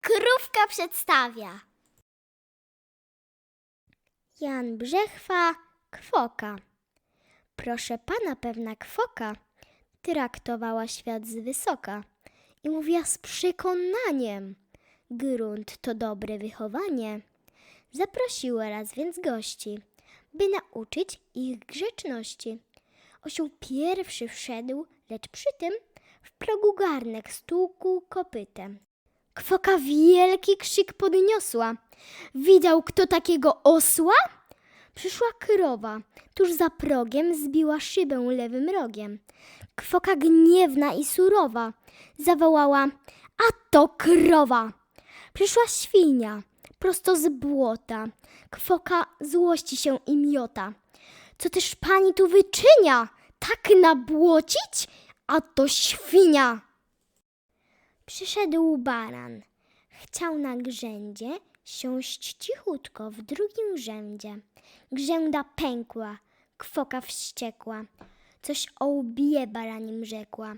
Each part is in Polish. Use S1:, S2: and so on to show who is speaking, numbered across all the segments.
S1: Krówka przedstawia. Jan Brzechwa, kwoka. Proszę pana, pewna kwoka traktowała świat z wysoka i mówiła z przekonaniem. Grunt to dobre wychowanie. Zaprosiła raz więc gości, by nauczyć ich grzeczności. Osioł pierwszy wszedł, lecz przy tym w progu garnek stukł kopytem. Kwoka wielki krzyk podniosła. Widział kto takiego osła? Przyszła krowa, tuż za progiem zbiła szybę lewym rogiem. Kwoka gniewna i surowa zawołała: A to krowa! Przyszła świnia, prosto z błota. Kwoka złości się i miota. Co też pani tu wyczynia? Tak nabłocić? A to świnia! Przyszedł baran. Chciał na grzędzie siąść cichutko w drugim rzędzie. Grzęda pękła, kwoka wściekła. Coś o łbie baranim rzekła.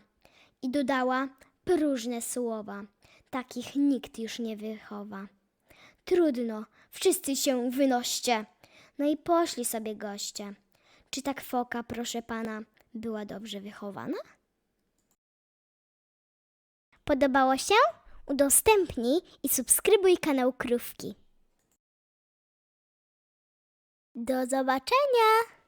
S1: I dodała próżne słowa. Takich nikt już nie wychowa. Trudno, wszyscy się wynoście. No i poszli sobie goście. Czy ta kwoka, proszę pana, była dobrze wychowana? Podobało się? Udostępnij i subskrybuj kanał Krówki. Do zobaczenia!